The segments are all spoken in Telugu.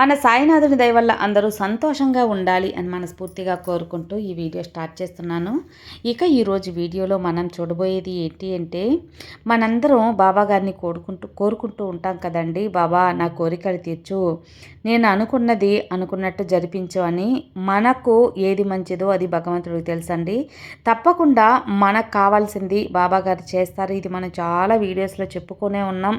మన సాయినాథుని దయ వల్ల అందరూ సంతోషంగా ఉండాలి అని మనస్ఫూర్తిగా కోరుకుంటూ ఈ వీడియో స్టార్ట్ చేస్తున్నాను. ఇక ఈరోజు వీడియోలో మనం చూడబోయేది ఏంటి అంటే మనందరం బాబా గారిని కోరుకుంటూ కోరుకుంటూ ఉంటాం కదండి. బాబా నా కోరికలు తీర్చు. నేను అనుకున్నది అనుకున్నట్టు జరిపించు అని మనకు ఏది మంచిదో అది భగవంతుడికి తెలుసండి. తప్పకుండా మనకు కావాల్సింది బాబా గారు చేస్తారు. ఇది మనం చాలా వీడియోస్లో చెప్పుకునే ఉన్నాం.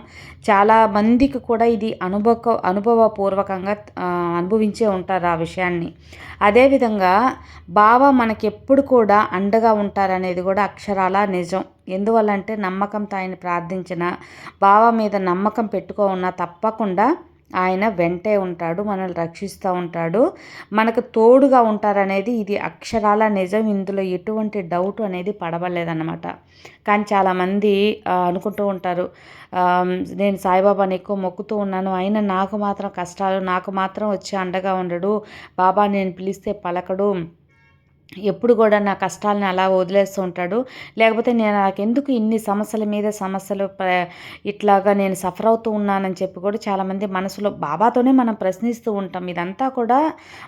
చాలా మందికి కూడా ఇది అనుభవ అనుభవపూర్వకంగా ఆ, అనుభవించే ఉంటారు ఆ విషయాన్ని. అదేవిధంగా బావ మనకి ఎప్పుడు కూడా అండగా ఉంటారనేది కూడా అక్షరాల నిజం. ఎందువల్లంటే నమ్మకంతో ఆయన ప్రార్థించిన బావ మీద నమ్మకం పెట్టుకో ఉన్నా తప్పకుండా ఆయన వెంటే ఉంటాడు మనల్ని రక్షిస్తూ ఉంటాడు. మనకు తోడుగా ఉంటారనేది ఇది అక్షరాల నిజం. ఇందులో ఎటువంటి డౌట్ అనేది పడవలేదన్నమాట. కానీ చాలామంది అనుకుంటూ ఉంటారు నేను సాయిబాబాని ఎక్కువ మొక్కుతూ ఉన్నాను. ఆయన నాకు మాత్రం కష్టాలు నాకు మాత్రం వచ్చి అండగా ఉండడు. బాబా నేను పిలిస్తే పలకడు. ఎప్పుడు కూడా నా కష్టాలను అలా వదిలేస్తూ ఉంటాడు. లేకపోతే నేను నాకెందుకు ఇన్ని సమస్యల మీద సమస్యలు ఇట్లాగా నేను సఫర్ అవుతూ ఉన్నానని చెప్పి కూడా చాలామంది మనసులో బాబాతోనే మనం ప్రశ్నిస్తూ ఉంటాం. ఇదంతా కూడా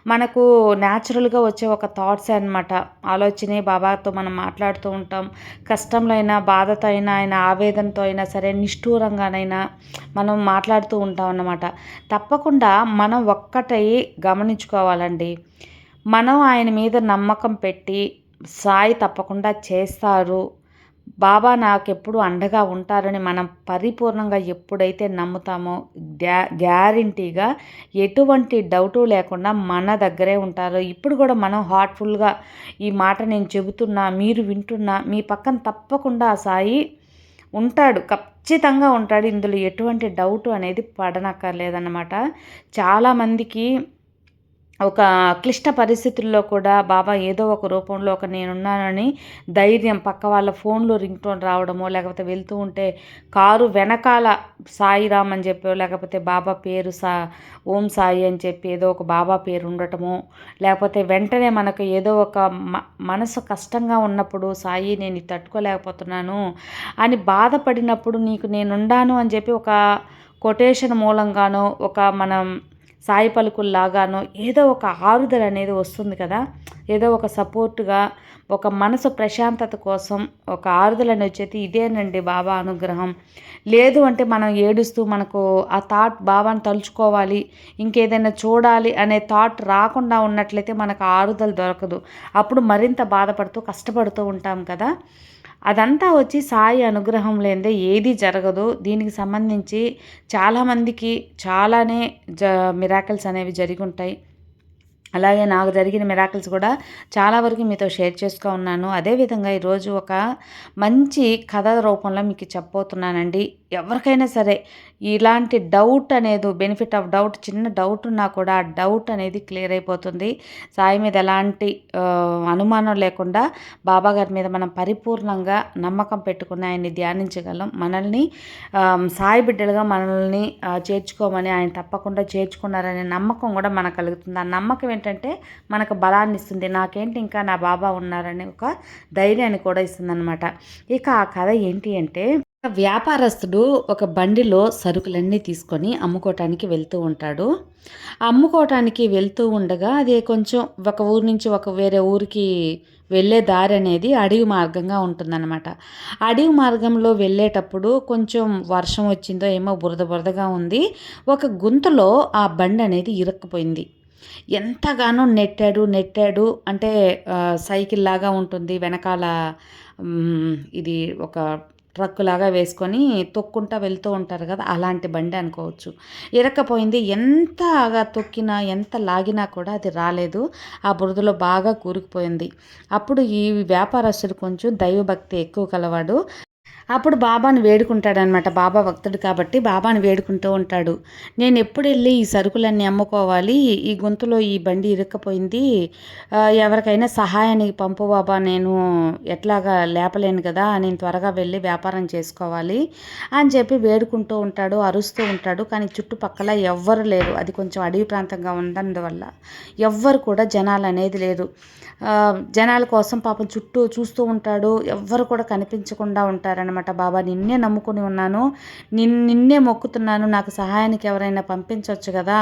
మనకు న్యాచురల్గా వచ్చే ఒక థాట్స్ అనమాట ఆలోచనే బాబాతో మనం మాట్లాడుతూ ఉంటాం. కష్టంలో అయినా బాధతో అయినా ఆయన ఆవేదనతో అయినా సరే నిష్ఠూరంగానైనా మనం మాట్లాడుతూ ఉంటాం అన్నమాట. తప్పకుండా మనం ఒక్కటై గమనించుకోవాలండి. మనం ఆయన మీద నమ్మకం పెట్టి సాయి తప్పకుండా చేస్తారు. బాబా నాకెప్పుడు అండగా ఉంటారని మనం పరిపూర్ణంగా ఎప్పుడైతే నమ్ముతామో గ్యా గ్యారంటీగా ఎటువంటి డౌటు లేకుండా మన దగ్గరే ఉంటారు. ఇప్పుడు కూడా మనం హార్ట్ఫుల్గా ఈ మాట నేను చెబుతున్నా మీరు వింటున్నా మీ పక్కన తప్పకుండా ఆ సాయి ఉంటాడు. ఖచ్చితంగా ఉంటాడు. ఇందులో ఎటువంటి డౌట్ అనేది పడనక్కర్లేదన్నమాట. చాలామందికి ఒక క్లిష్ట పరిస్థితుల్లో కూడా బాబా ఏదో ఒక రూపంలో ఒక నేనున్నానని ధైర్యం పక్క వాళ్ళ ఫోన్లో రింగ్ టోన్ రావడమో లేకపోతే వెళ్తూ ఉంటే కారు వెనకాల సాయిరామ్ అని చెప్పో లేకపోతే బాబా పేరు సా ఓం సాయి అని చెప్పి ఏదో ఒక బాబా పేరు ఉండటము లేకపోతే వెంటనే మనకు ఏదో ఒక మ మనసు కష్టంగా ఉన్నప్పుడు సాయి నేను తట్టుకోలేకపోతున్నాను అని బాధపడినప్పుడు నీకు నేనుండాను అని చెప్పి ఒక కొటేషన్ మూలంగానో ఒక మనం సాయి పలుకుల్లాగానో ఏదో ఒక ఆరుదల అనేది వస్తుంది కదా. ఏదో ఒక సపోర్టుగా ఒక మనసు ప్రశాంతత కోసం ఒక ఆరుదలని వచ్చేది ఇదేనండి బాబా అనుగ్రహం. లేదు అంటే మనం ఏడుస్తూ మనకు ఆ థాట్ బాబాను తలుచుకోవాలి ఇంకేదైనా చూడాలి అనే థాట్ రాకుండా ఉన్నట్లయితే మనకు ఆరుదల దొరకదు. అప్పుడు మరింత బాధపడుతూ కష్టపడుతూ ఉంటాం కదా. అదంతా వచ్చి సాయి అనుగ్రహం లేనిదే ఏది జరగదు. దీనికి సంబంధించి చాలామందికి చాలానే జ మిరాకిల్స్ అనేవి జరిగి ఉంటాయి. అలాగే నాకు జరిగిన మిరాకిల్స్ కూడా చాలా వరకు మీతో షేర్ చేసుకో ఉన్నాను. అదేవిధంగా ఈరోజు ఒక మంచి కథ రూపంలో మీకు చెప్పబోతున్నానండి. ఎవరికైనా సరే ఇలాంటి డౌట్ అనేది బెనిఫిట్ ఆఫ్ డౌట్ చిన్న డౌట్ ఉన్నా కూడా ఆ డౌట్ అనేది క్లియర్ అయిపోతుంది. సాయి మీద ఎలాంటి అనుమానం లేకుండా బాబా గారి మీద మనం పరిపూర్ణంగా నమ్మకం పెట్టుకుని ఆయన్ని ధ్యానించగలం. మనల్ని సాయి బిడ్డలుగా మనల్ని చేర్చుకోమని ఆయన తప్పకుండా చేర్చుకున్నారనే నమ్మకం కూడా మనకు కలుగుతుంది. ఆ నమ్మకం ఏంటంటే మనకు బలాన్ని ఇస్తుంది. నాకేంటి ఇంకా నా బాబా ఉన్నారని ఒక ధైర్యాన్ని కూడా ఇస్తుంది ఇక ఆ కథ ఏంటి అంటే వ్యాపారస్తుడు ఒక బండిలో సరుకులన్నీ తీసుకొని అమ్ముకోవటానికి వెళ్తూ ఉంటాడు. అమ్ముకోవటానికి వెళ్తూ ఉండగా అది కొంచెం ఒక ఊరు నుంచి ఒక వేరే ఊరికి వెళ్ళే దారి అనేది అడవి మార్గంగా ఉంటుందన్నమాట. అడవి మార్గంలో వెళ్ళేటప్పుడు కొంచెం వర్షం వచ్చిందో ఏమో బురద బురదగా ఉంది. ఒక గుంతలో ఆ బండి అనేది ఇరక్కుపోయింది. ఎంతగానో నెట్టాడు నెట్టాడు అంటే సైకిల్ లాగా ఉంటుంది. వెనకాల ఇది ఒక ట్రక్ లాగా వేసుకొని తొక్కుంటా వెళ్తూ ఉంటారు కదా అలాంటి బండి అనుకోవచ్చు. ఇరక్కపోయింది ఎంతగా తొక్కినా ఎంత లాగినా కూడా అది రాలేదు. ఆ బురదలో బాగా కూరుకుపోయింది. అప్పుడు ఈ వ్యాపారస్తుడు కొంచెం దైవభక్తి ఎక్కువ కలవాడు. అప్పుడు బాబాని వేడుకుంటాడనమాట బాబా భక్తుడు కాబట్టి బాబాని వేడుకుంటూ ఉంటాడు. నేను ఎప్పుడు వెళ్ళి ఈ సరుకులన్నీ అమ్ముకోవాలి ఈ గొంతులో ఈ బండి ఇరుక్కపోయింది ఎవరికైనా సహాయానికి పంపు బాబా నేను ఎట్లాగా లేపలేను కదా నేను త్వరగా వెళ్ళి వ్యాపారం చేసుకోవాలి అని చెప్పి వేడుకుంటూ ఉంటాడు అరుస్తూ ఉంటాడు. కానీ చుట్టుపక్కల ఎవ్వరు లేరు. అది కొంచెం అడవి ప్రాంతంగా ఉన్నందువల్ల ఎవ్వరు కూడా జనాలు అనేది లేరు. జనాల కోసం పాపం చుట్టూ చూస్తూ ఉంటాడు. ఎవ్వరు కూడా కనిపించకుండా ఉంటారనమాట అనమాట బాబా నిన్నే నమ్ముకొని ఉన్నాను. నిన్ నిన్నే మొక్కుతున్నాను. నాకు సహాయానికి ఎవరైనా పంపించవచ్చు కదా.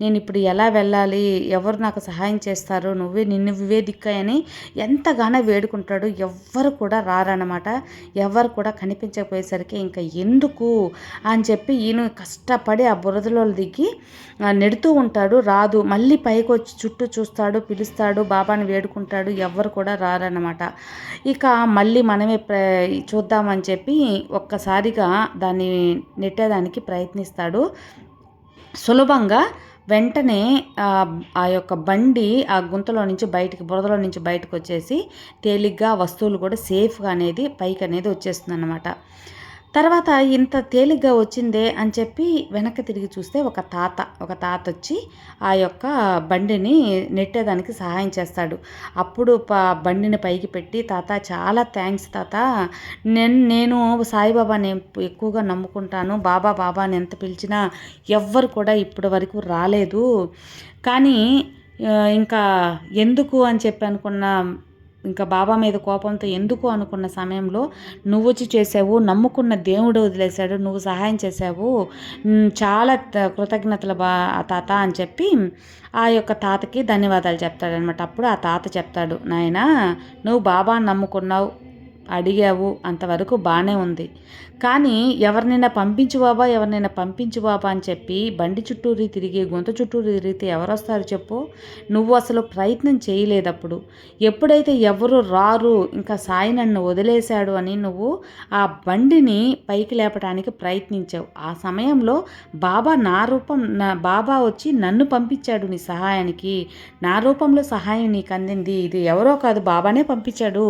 నేను ఇప్పుడు ఎలా వెళ్ళాలి? ఎవరు నాకు సహాయం చేస్తారు? నువ్వే నిన్ను వివే దిక్కాయని ఎంతగానో వేడుకుంటాడు. ఎవ్వరు కూడా రారనమాట ఎవరు కూడా కనిపించకపోయేసరికి ఇంకా ఎందుకు? అని చెప్పి ఈయన కష్టపడి ఆ బురదలో దిగి నెడుతూ ఉంటాడు. రాదు. మళ్ళీ పైకి వచ్చి చుట్టూ చూస్తాడు పిలుస్తాడు. బాబాని వేడుకుంటాడు. ఎవ్వరు కూడా రారనమాట ఇక మళ్ళీ మనమే ప్ర చూద్దామని చెప్పి చెప్పి ఒక్కసారిగా దాన్ని నెట్టేదానికి ప్రయత్నిస్తాడు. సులభంగా వెంటనే ఆ యొక్క బండి ఆ గుంతలో నుంచి బయటికి బురదలో నుంచి బయటకు వచ్చేసి తేలిగ్గా వస్తువులు కూడా సేఫ్గా అనేది పైకి అనేది వచ్చేస్తుంది అనమాట తర్వాత ఇంత తేలిగ్గా వచ్చిందే అని చెప్పి వెనక్కి తిరిగి చూస్తే ఒక తాత ఒక తాత వచ్చి ఆ యొక్క బండిని నెట్టేదానికి సహాయం చేస్తాడు. అప్పుడు ప బండిని పైకి పెట్టి తాత చాలా థ్యాంక్స్ తాత. నేను నేను సాయిబాబాని ఎక్కువగా నమ్ముకుంటాను. బాబా బాబాని ఎంత పిలిచినా ఎవ్వరు కూడా ఇప్పటి వరకు రాలేదు. కానీ ఇంకా ఎందుకు అని చెప్పి అనుకున్న ఇంకా బాబా మీద కోపంతో ఎందుకు అనుకున్న సమయంలో నువ్వు వచ్చి చేసావు నమ్ముకున్న దేవుడు వదిలేశాడు నువ్వు సహాయం చేసావు చాలా కృతజ్ఞతలు బా తాత అని చెప్పి ఆ యొక్క తాతకి ధన్యవాదాలు చెప్తాడనమాట అప్పుడు ఆ తాత చెప్తాడు నాయన నువ్వు బాబాని నమ్ముకున్నావు అడిగావు అంతవరకు బాగానే ఉంది. కానీ ఎవరినైనా పంపించు బాబా ఎవరినైనా పంపించు బాబా అని చెప్పి బండి చుట్టూరి తిరిగి గుంత చుట్టూరి తిరిగితే ఎవరు వస్తారు చెప్పు? నువ్వు అసలు ప్రయత్నం చేయలేదప్పుడు. ఎప్పుడైతే ఎవరు రారు ఇంకా సాయి నన్ను వదిలేశాడు అని నువ్వు ఆ బండిని పైకి లేపడానికి ప్రయత్నించావు. ఆ సమయంలో బాబా నా రూపం నా బాబా వచ్చి నన్ను పంపించాడు నీ సహాయానికి. నా రూపంలో సహాయం నీకు అందింది ఇది ఎవరో కాదు బాబానే పంపించాడు.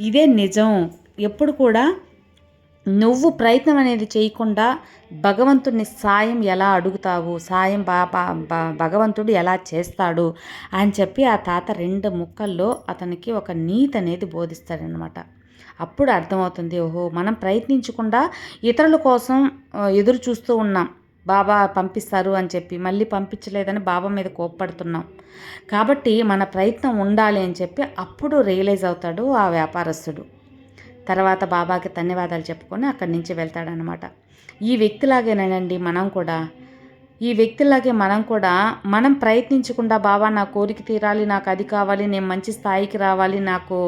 ఇదే నిజం. ఎప్పుడు కూడా నువ్వు ప్రయత్నం అనేది చేయకుండా భగవంతుడిని సాయం ఎలా అడుగుతావు? సాయం బాబా భగవంతుడు ఎలా చేస్తాడు? అని చెప్పి ఆ తాత రెండు ముక్కల్లో అతనికి ఒక నీతి అనేది బోధిస్తాడనమాట అప్పుడు అర్థమవుతుంది ఓహో మనం ప్రయత్నించకుండా ఇతరుల కోసం ఎదురు చూస్తూ ఉన్నాం. బాబా పంపిస్తారు అని చెప్పి మళ్ళీ పంపించలేదని బాబా మీద కోప్పడుతున్నాం. కాబట్టి మన ప్రయత్నం ఉండాలి అని చెప్పి అప్పుడు రియలైజ్ అవుతాడు ఆ వ్యాపారస్తుడు. తర్వాత బాబాకి ధన్యవాదాలు చెప్పుకొని అక్కడి నుంచి వెళ్తాడనమాట ఈ వ్యక్తిలాగేనండి మనం కూడా. ఈ వ్యక్తిలాగే మనం కూడా మనం ప్రయత్నించకుండా బాబా నా కోరిక తీరాలి నాకు అది కావాలి నేను మంచి స్థాయికి రావాలి నాకు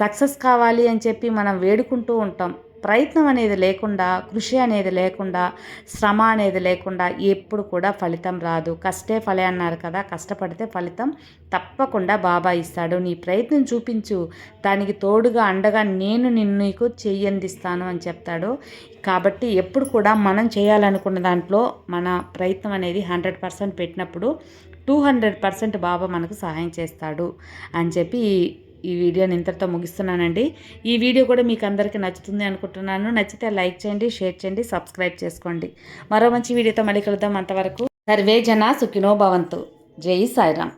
సక్సెస్ కావాలి అని చెప్పి మనం వేడుకుంటూ ఉంటాం. ప్రయత్నం అనేది లేకుండా కృషి అనేది లేకుండా శ్రమ అనేది లేకుండా ఎప్పుడు కూడా ఫలితం రాదు. కష్టే ఫలే అన్నారు కదా కష్టపడితే ఫలితం తప్పకుండా బాబా ఇస్తాడు. నీ ప్రయత్నం చూపించు. దానికి తోడుగా అండగా నేను నిన్ను నీకు చెయ్యందిస్తాను అని చెప్తాడు. కాబట్టి ఎప్పుడు కూడా మనం చేయాలనుకున్న దాంట్లో మన ప్రయత్నం అనేది హండ్రెడ్ పర్సెంట్ పెట్టినప్పుడు టూ హండ్రెడ్ పర్సెంట్ బాబా మనకు సహాయం చేస్తాడు అని చెప్పి ఈ వీడియోని ఇంతటితో ముగిస్తున్నానండి. ఈ వీడియో కూడా మీకు అందరికీ నచ్చుతుంది అనుకుంటున్నాను. నచ్చితే లైక్ చేయండి షేర్ చేయండి సబ్స్క్రైబ్ చేసుకోండి. మరో మంచి వీడియోతో మళ్ళీ కలుద్దాం అంతవరకు. సర్వే జన సుఖినో భవంతు. జై సాయిరామ్.